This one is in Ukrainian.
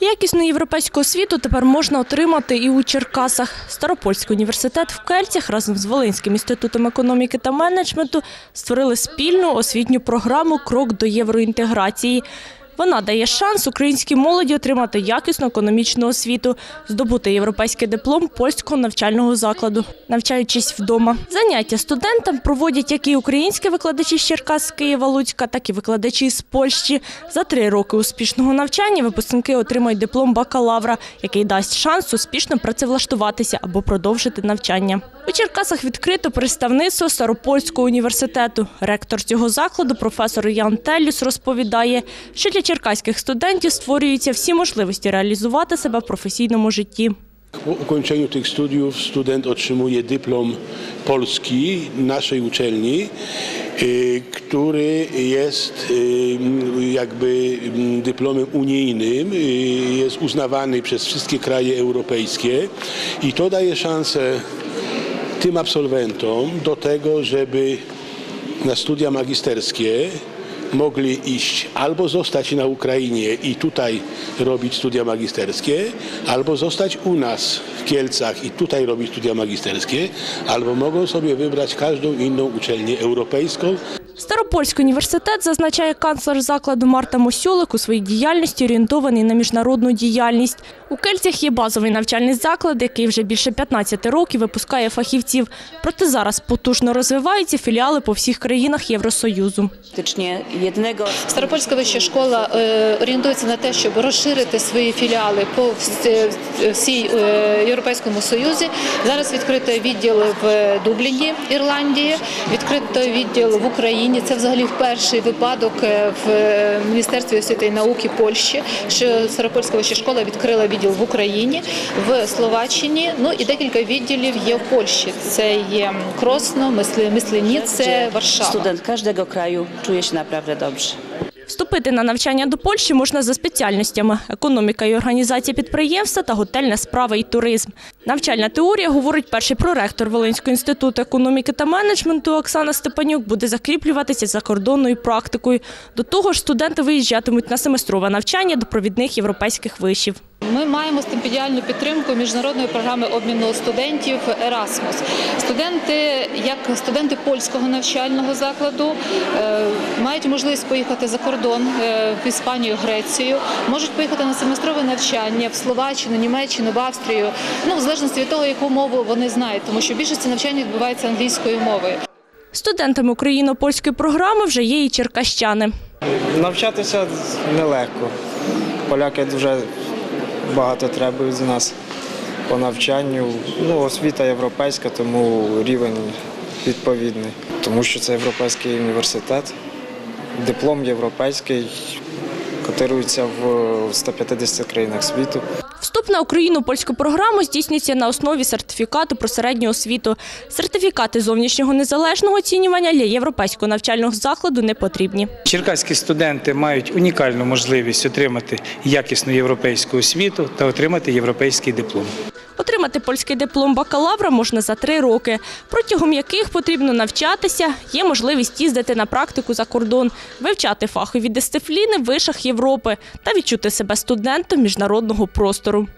Якісну європейську освіту тепер можна отримати і у Черкасах. Старопольський університет в Кельцях разом з Волинським інститутом економіки та менеджменту створили спільну освітню програму Крок до євроінтеграції. Вона дає шанс українській молоді отримати якісну економічну освіту, здобути європейський диплом польського навчального закладу, навчаючись вдома. Заняття студентам проводять як і українські викладачі з Черкас, Києва, Луцька, так і викладачі з Польщі. За три роки успішного навчання випускники отримають диплом бакалавра, який дасть шанс успішно працевлаштуватися або продовжити навчання. У Черкасах відкрито представництво Старопольського університету. Ректор цього закладу, професор Ян Теллюс, розповідає, що для черкаських студентів створюються всі можливості реалізувати себе в професійному житті. Po ukończeniu tych studiów student otrzymuje dyplom polski naszej uczelni, który jest y, jakby dyplomem unijnym, jest uznawany przez wszystkie kraje europejskie i to daje szansę tym absolwentom do tego, żeby na studia magisterskie mogli iść albo zostać na Ukrainie i tutaj robić studia magisterskie, albo zostać u nas w Kielcach i tutaj robić studia magisterskie, albo mogą sobie wybrać każdą inną uczelnię europejską, Старопольський університет, зазначає канцлер закладу Марта Мосюлик, у своїй діяльності орієнтований на міжнародну діяльність. У Кельцях є базовий навчальний заклад, який вже більше 15 років випускає фахівців. Проте зараз потужно розвиваються філіали по всіх країнах Євросоюзу. Старопольська вища школа е, орієнтується на те, щоб розширити свої філіали по всій е, Європейському Союзі. Зараз відкрито відділ в Дубліні, Ірландії, відкрито відділ в Україні. Це взагалі перший випадок е, в Міністерстві освіти і науки Польщі, що Старопольська вища школа відкрила відділ в Україні, в Словаччині. Ну і декілька відділів є в Польщі. Це є Кросно, Мисленіце, Варшава. студент кожного краю чує себе добре. Вступити на навчання до Польщі можна за спеціальностями – економіка і організація підприємства та готельна справа і туризм. Навчальна теорія, говорить перший проректор Волинського інституту економіки та менеджменту Оксана Степанюк, буде закріплюватися закордонною практикою. До того ж, студенти виїжджатимуть на семестрове навчання до провідних європейських вишів. Ми маємо стипендіальну підтримку міжнародної програми обміну студентів Erasmus. Студенти, як студенти польського навчального закладу, е, мають можливість поїхати за кордон е, в Іспанію, Грецію, можуть поїхати на семестрове навчання в Словаччину, Німеччину, в Австрію. Ну в залежності від того, яку мову вони знають, тому що більшість навчання відбувається англійською мовою. Студентами україно-польської програми вже є і черкащани. Навчатися нелегко. Поляки дуже багато треба з нас по навчанню. Ну, освіта європейська, тому рівень відповідний. Тому що це європейський університет, диплом європейський, котирується в 150 країнах світу. Вступ на Україну-польську програму здійснюється на основі сертифікату про середню освіту. Сертифікати зовнішнього незалежного оцінювання для європейського навчального закладу не потрібні. Черкаські студенти мають унікальну можливість отримати якісну європейську освіту та отримати європейський диплом. Отримати польський диплом бакалавра можна за три роки, протягом яких потрібно навчатися, є можливість їздити на практику за кордон, вивчати фахові дисципліни в вишах Європи та відчути себе студентом міжнародного простору.